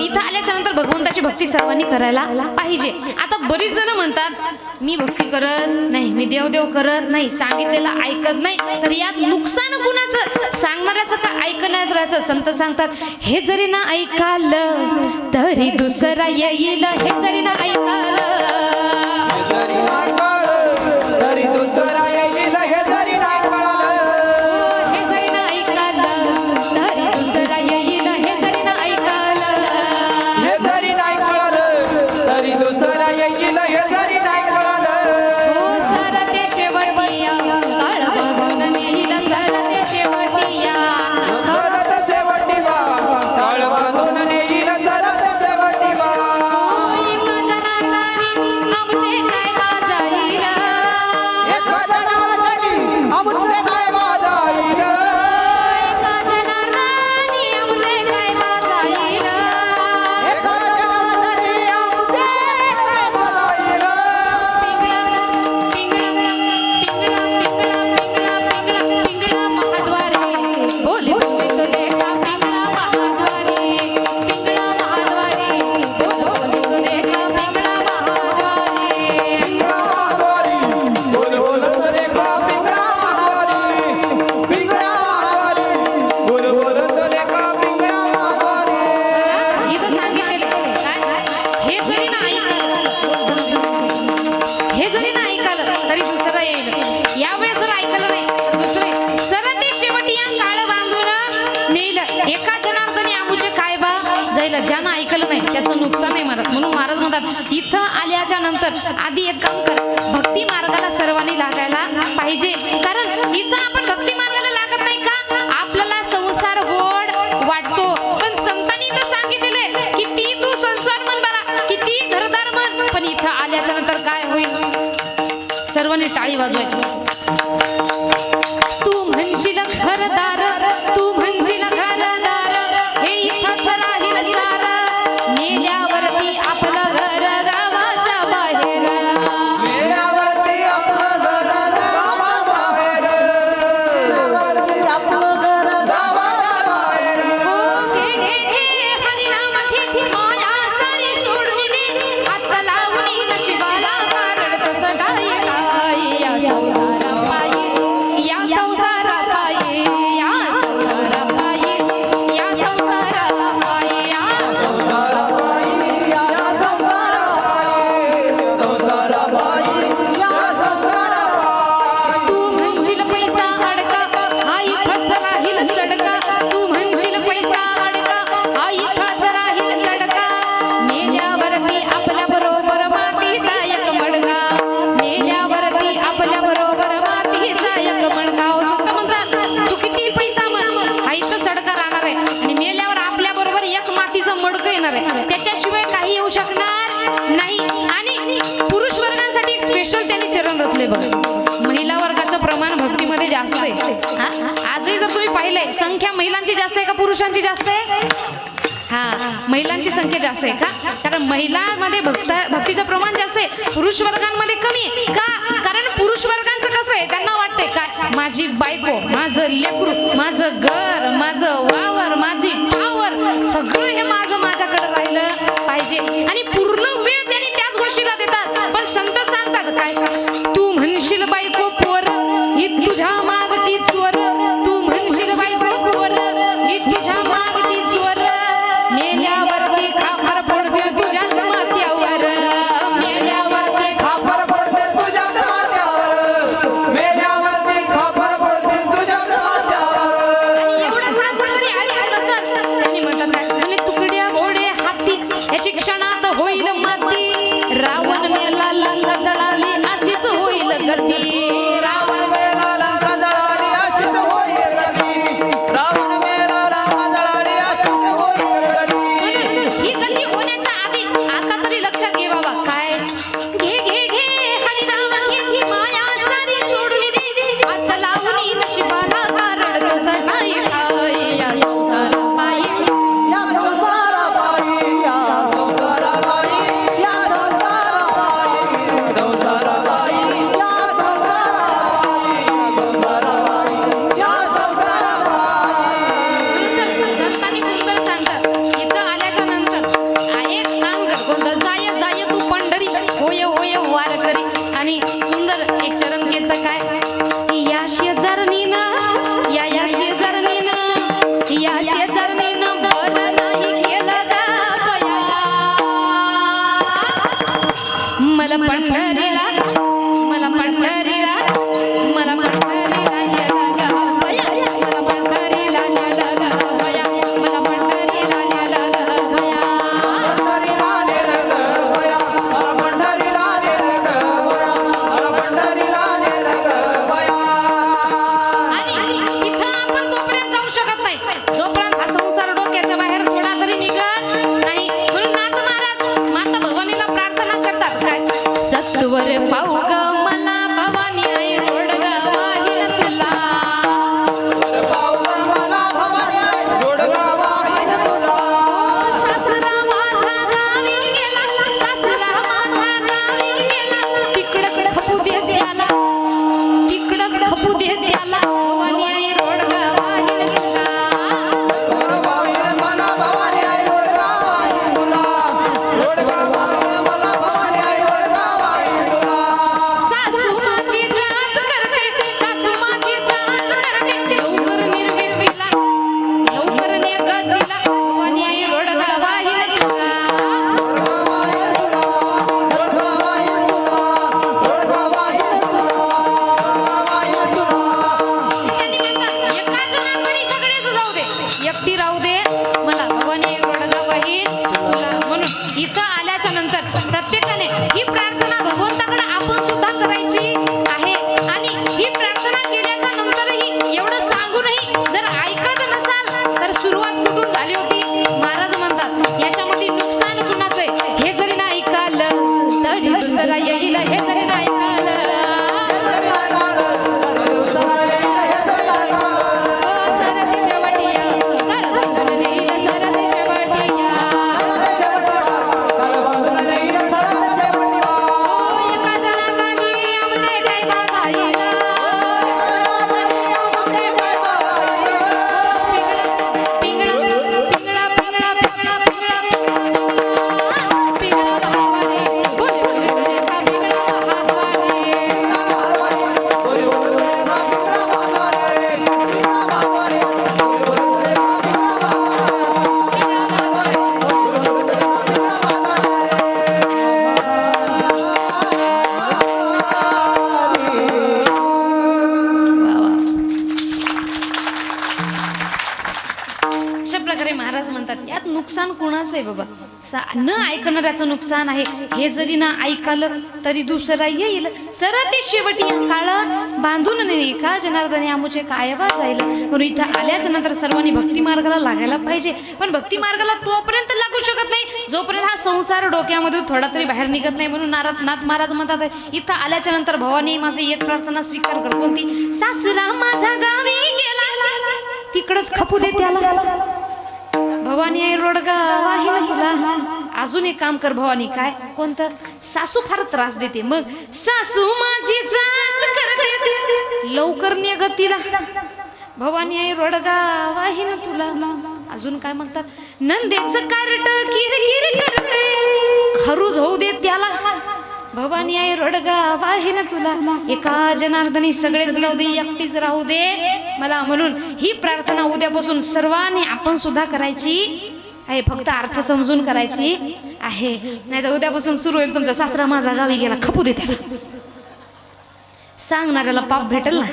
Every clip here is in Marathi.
इथं आल्याच्यानंतर भगवंताची भक्ती सर्वांनी करायला पाहिजे. आता बरीच जण म्हणतात मी भक्ती करत नाही मी देवदेव करत नाही सांगितलेलं ऐकत नाही. तर यात नुकसान कुणाचं? सांगणाऱ्याचं का राहायचं? संत सांगतात हे जरी ना ऐकालं तरी दुसरा येईल. हे जरी ना ऐकाल जनार्दनी आबूचे काय बा? जाईल ज्यानं ऐकलं नाही त्याचं नुकसान आहे म्हणत. म्हणून महाराज म्हणतात इथं आल्याच्यानंतर आधी एक काम कर. भक्ती मार्गाला सर्वांनी लागायला पाहिजे. कारण इथं आपण भक्ती मार्गाला लागत नाही का? आपल्याला संसार गोड वाटतो. पण संतांनी इथं की ती तू संसार मन बरा किती घरदार मन. पण इथं आल्याच्यानंतर काय होईल? सर्वांनी टाळी वाजवायची. नाही आणि पुरुष वर्गांसाठी एक स्पेशल त्यांनी चरण रचले बघ. महिला वर्गाचं प्रमाण भक्तीमध्ये जास्त आहे. आजही जर तुम्ही पाहिलंय संख्या महिलांची जास्त आहे का पुरुषांची जास्त आहे? हा महिलांची संख्या जास्त आहे का? कारण महिलांमध्ये भक्त भक्तीचं प्रमाण जास्त आहे पुरुष वर्गांमध्ये कमी आहे. का? कारण पुरुष वर्गांचं कसं आहे त्यांना वाटतंय काय माझी बायको माझं लेकरू माझं घर माझं वावर माझी पावर सगळं हे माझं माझ्याकडे राहिलं पाहिजे. आणि संत सांगतात काय तू होईल आहे बाबा. सा- न ऐकणाऱ्याचं नुकसान आहे. हे जरी ना ऐकालं तरी दुसरा येईल. सर ते शेवटी या काळा बांधून नाही का जनार्दने आमुचे कायवा जाईल म्हणून इथं आल्याच्यानंतर सर्वांनी भक्ती मार्गाला लागायला पाहिजे. पण भक्ती मार्गाला तोपर्यंत लागू शकत नाही. जोपर्यंत हा संसार डोक्यामधून थोडा तरी बाहेर निघत नाही म्हणून नारद नाथ महाराज म्हणतात इथं आल्याच्यानंतर भवानी माझी येत प्रार्थना स्वीकार कर. कोणती? सासरा माझा गावी गेला. तिकडच खपू दे त्याला. भवानी आई रोडगा वाहिन तुला. अजून एक काम कर भवानी. काय? कोणतं? सासू फार त्रास देते. मग सासू माझी जाच करते. लवकर ने गतीला भवानी आई रोडगा वाहिन तुला. अजून काय म्हणतात? नंदेच कार्ट किर किर करते. खरूज होऊ दे त्याला. भवानी आई रोडगा वाहिन तुला. एका जनार्दनी सगळेच जाऊ दे एकटीच राहू दे. मला म्हणून ही प्रार्थना उद्यापासून सर्वांनी आपण सुद्धा करायची आहे फक्त अर्थ समजून करायची आहे. नाही तर उद्यापासून सुरू होईल तुमचा सासरा माझा गावी गेला खपू दे त्याला. सांगणाऱ्याला पाप भेटेल ना.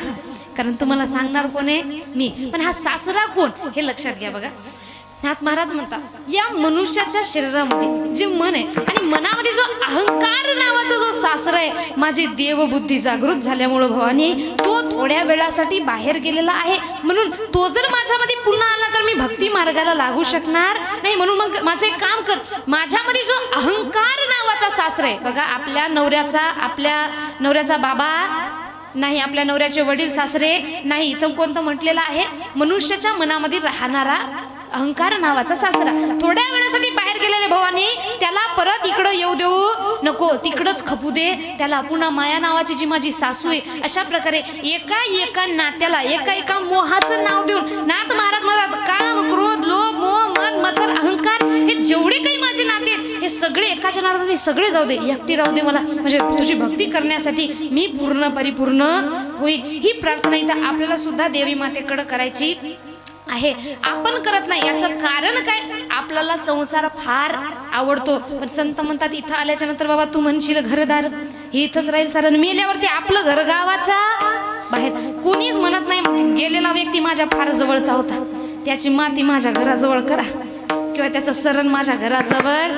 कारण तुम्हाला सांगणार कोण आहे? मी. पण हा सासरा कोण? हे लक्षात घ्या बघा. नाथ महाराज म्हणतात या मनुष्याच्या शरीरामध्ये जे मन आहे आणि मनामध्ये जो अहंकार नावाचा जो सासरा आहे माझी देवबुद्धी जागृत झाल्यामुळं भवानी तो थोड्या वेळासाठी बाहेर गेलेला आहे. म्हणून तो जर माझ्यामध्ये पुन्हा आला तर मी भक्ती मार्गाला लागू शकणार नाही. म्हणून मग माझं एक काम कर माझ्यामध्ये जो अहंकार नावाचा सासरा आहे बघा आपल्या नवऱ्याचा आपल्या नवऱ्याचा बाबा नाही आपल्या नवऱ्याचे वडील सासरे नाही इथं कोणतं म्हटलेलं आहे? मनुष्याच्या मनामध्ये राहणारा अहंकार नावाचा सासरा. थोड्या वेळासाठी बाहेर गेलेले भवानी त्याला परत इकडं येऊ देऊ नको. तिकडंच खपू दे. त्याला पुन्हा माया नावाची जी माझी सासू आहे अशा प्रकारे एका एका नात्याला एका एका मोहाचं नाव देऊन नाथ महाराज मला काम क्रोध लोभ मोह मन मत्सर अहंकार हे जेवढे काही माझे नाते हे सगळे एकाच्या नादाने सगळे जाऊ दे. एकटी राहू दे मला. म्हणजे तुझी भक्ती करण्यासाठी मी पूर्ण परिपूर्ण होईल ही प्रार्थना इथं आपल्याला सुद्धा देवी मातेकडे करायची आहे. आपण करत नाही. याचं कारण काय? आपल्याला संसार फार आवडतो. पण संत म्हणतात इथं आल्याच्यानंतर बाबा तू म्हणशील घरदार. हे इथंच राहील सरण मेल्यावरती आपलं घर गावाच्या बाहेर. कोणीच म्हणत नाही गेलेला व्यक्ती माझ्या फार जवळचा होता. त्याची माती माझ्या घराजवळ करा. किंवा त्याचं सरण माझ्या घराजवळ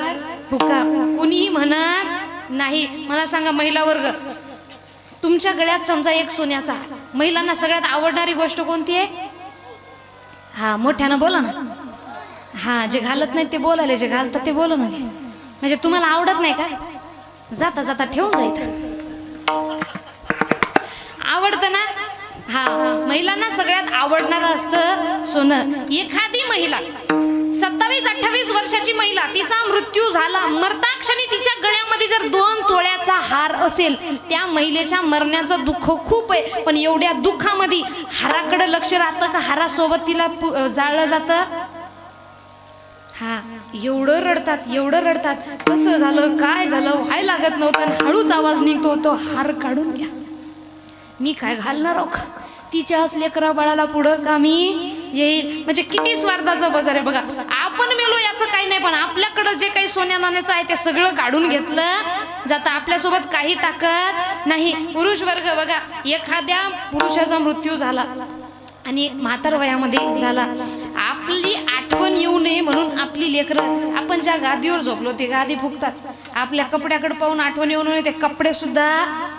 फुका कुणीही म्हणत नाही. मला सांगा महिला वर्ग तुमच्या गळ्यात समजा एक सोन्याचा. महिलांना सगळ्यात आवडणारी गोष्ट कोणती आहे? हा मोठ्यानं बोला ना. हा जे घालत नाही ते बोलायले जे घालतात ते बोला ना म्हणजे तुम्हाला आवडत नाही का? जाता जाता ठेवून जायचं आवडतं ना? हा. महिलांना सगळ्यात आवडणारं असतं सोनं. एखादी महिला सत्तावीस अठ्ठावीस वर्षाची महिला तिचा मृत्यू झाला. मरता क्षणी तिच्या गळ्यामध्ये जर दोन तोळ्याचा हार असेल त्या महिलेच्या मरण्याचं दुःख खूप आहे. पण एवढ्या दुःखामध्ये हाराकडे लक्ष राहतं का? हारासोबत तिला पु- जाळलं जातं? हा एवढं रडतात एवढं रडतात. कसं झालं काय झालं व्हाय लागत नव्हतं आणि हळूच आवाज निघतो तो हार काढून घ्या. मी काय घालणार आहो तिच्या तिच्याच लेकरा बाळाला पुढं. का मी येईल. म्हणजे किती स्वार्थाचा बाजार आहे बघा. आपण मेलो याचं काही नाही पण आपल्याकडं जे काही सोन्या नाण्याचं आहे ते सगळं काढून घेतलं. जातं आपल्यासोबत काही टाकत नाही. पुरुष वर्ग बघा एखाद्या पुरुषाचा मृत्यू झाला आणि म्हातार वयामध्ये झाला. आपली आठवण येऊ नये म्हणून आपली लेकरं आपण ज्या गादीवर झोपलो ते गादी फुकतात आपल्या कपड्याकडे पाहून आठवण येऊ नये ते कपडे सुद्धा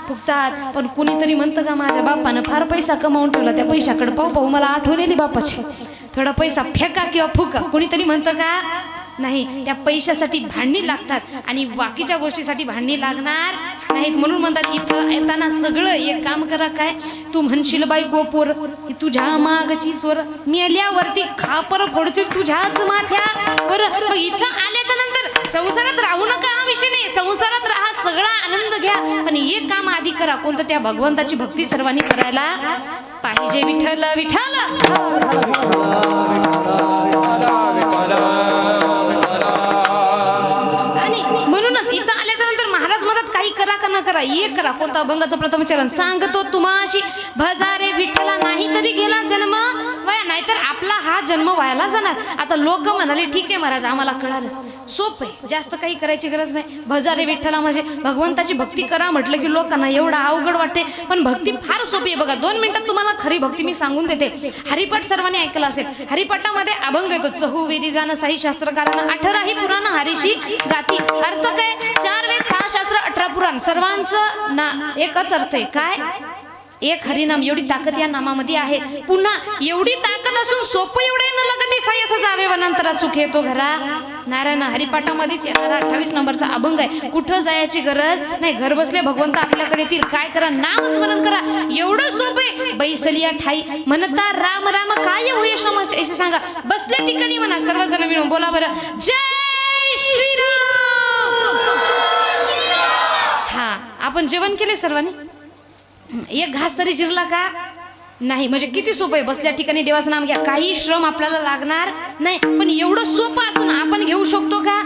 फुगतात पण कुणीतरी म्हणतं का माझ्या बापानं फार पैसा कमावून ठेवला त्या पैशाकडे पाहू पाहू मला आठवण येते बापाची. थोडा पैसा फेका किंवा फुका. कुणीतरी म्हणतं का नाही त्या पैशासाठी भांडणी लागतात आणि बाकीच्या गोष्टीसाठी भांडणी लागणार नाहीत. म्हणून म्हणतात इथं येताना सगळं एक काम करा काय? तू म्हणशील बाई गोपोर तुझ्या मागची स्वर मेल्यावरती खापर पडते तुझ्याच माथ्या बरं इथं आल्याच्यानंतर संसारात राहू नका हा विषय नाही. संसारात राहा सगळा आनंद घ्या पण एक काम आधी करा. कोणतं? त्या भगवंताची भक्ती सर्वांनी करायला पाहिजे. विठ्ठल विठ्ठल! काही करा का न करा एक करा. कोणता अभंगाचं प्रथम चरण? सांगतो तुम्हाशी भजारे विठ्ठला नाही तरी गेला जन्म. वाया नाहीतर आपला हा जन्म व्हायला जाणार. आता लोक म्हणाले ठीक आहे महाराज आम्हाला कळालं. सोप आहे. जास्त काही करायची गरज नाही. भजारे विठ्ठला म्हणजे भगवंताची भक्ती करा म्हटलं की लोकांना एवढा अवघड वाटते. पण भक्ती फार सोपी आहे बघा. दोन मिनिटात तुम्हाला खरी भक्ती मी सांगून देते. हरिपाठ सर्वांनी ऐकलं असेल. हरिपाठामध्ये अभंग येतो चहुवेदी जाणं साई शास्त्रकारानं अठराही पुराण हरीशी गाती. अर्थ काय? चार वेद सहा शास्त्र अठरा पुराण. सर्वांचं ना एकच अर्थ आहे. काय? एक हरिनाम. एवढी ताकद या नामामध्ये आहे. पुन्हा एवढी ताकद असून सोपं एवढे न लगते साई जावे वनांतरा सुख येतो घरा. नारायण हरिपाठामध्येच येणारा अठ्ठावीस नंबरचा अभंग आहे. कुठं जायची गरज? नाही घर बसले भगवंत आपल्याकडे येतील. काय करा? नाव स्मरण करा. एवढं सोपे बैसलिया ठाई. म्हणता राम राम काय होय श्रम असे सांगा. बसल्या ठिकाणी म्हणा. सर्वजण मिळून बोला बरं. जय श्रीराम हा आपण जेवण केले सर्वांनी? एक घास तरी जिरला का? नाही म्हणजे किती सोपं आहे? बसल्या ठिकाणी देवाचं नाम घ्या. काही श्रम आपल्याला लागणार नाही. पण एवढं सोपं असून आपण घेऊ शकतो का?